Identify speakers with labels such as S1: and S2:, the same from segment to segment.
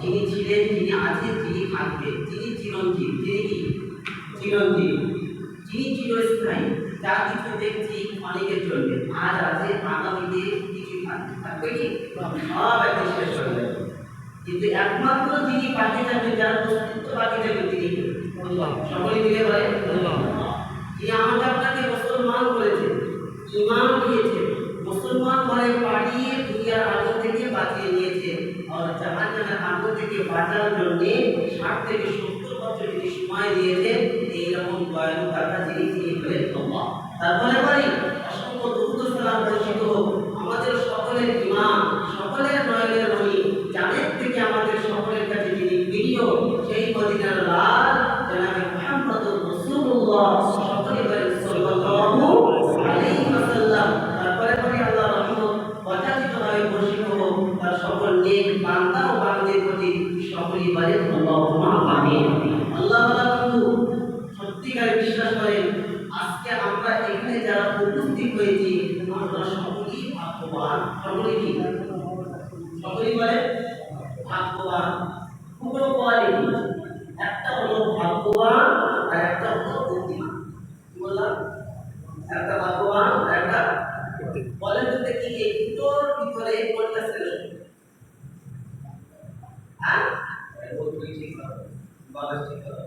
S1: যিনি ছিলেন, যিনি আছেন, যিনি থাকবেন। যিনি চিরঞ্জীব, যিনি কি? চিরঞ্জীব। যিনি চিরস্থায়ী, যা কিছু দেখছি অনেকের চলবে। আজ আছে, আগামীতে কিছু থাকবে। থাকবে কি? সব একটা শেষ হয়ে কিন্তু একমাত্র যিনি বাকি যাবেন, যার অস্তিত্ব বাকি যাবে, তিনি? সকলে মিলে বলে বাঁচার জন্য ষাট থেকে সত্তর বছর যদি সময় দিয়েছে বলেন আল্লাহুম্মা আল্লাহ বন্ধু সত্যিকার বিশ্বাস করেন, আজকে আমরা এখানে যারা উপস্থিত হয়েছি, আমরা সকলেই ভাগ্যবান। সকলেই কি? সকলেই বলে ভাগ্যবান। দুটো কোয়ালিটি একটা হলো ভাগ্যবান আর একটা হলো বুদ্ধিমান বললাম? একটা ভাগ্যবান একটা বলেন তো দেখি এই দুটোর ভিতরে কোনটা শ্রেষ্ঠ হ্যাঁ? ঠিক হবে বলা ঠিক হবে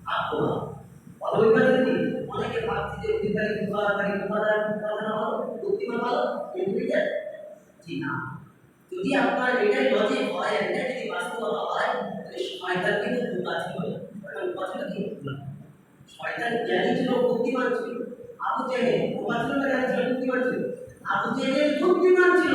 S1: ভাগ্যবান অভিজ্ঞতা কি অনেকে ভাবছে যে উপাধারী উপাদান উপাদান হলো বুদ্ধিমান হলো ইন্টেলিজেন্ট জি না যদি আপনার এটাই লজিক হয় এটা যদি বাস্তবতা হয় তাহলে শয়তান কিন্তু বোকা ছিল কারণ কি শয়তান জ্ঞানী ছিল বুদ্ধিমান ছিল আবু জেহেল বোকা ছিল বুদ্ধিমান ছিল আবু জেহেল বুদ্ধিমান ছিল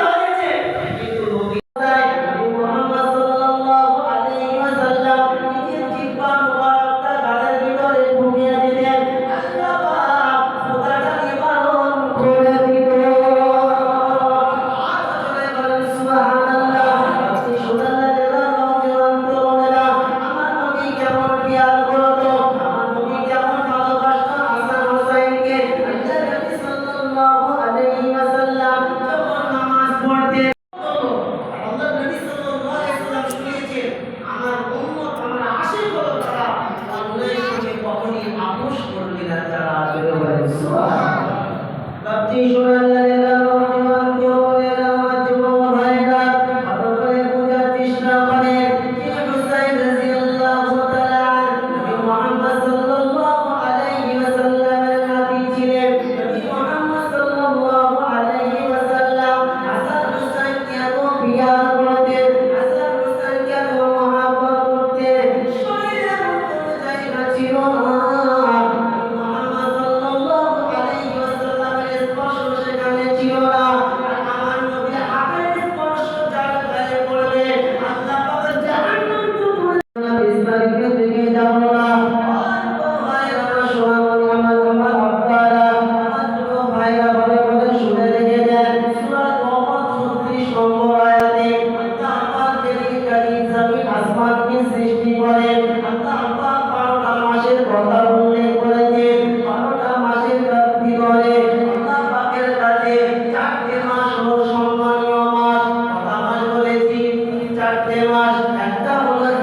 S1: মাস একটা
S2: রোজা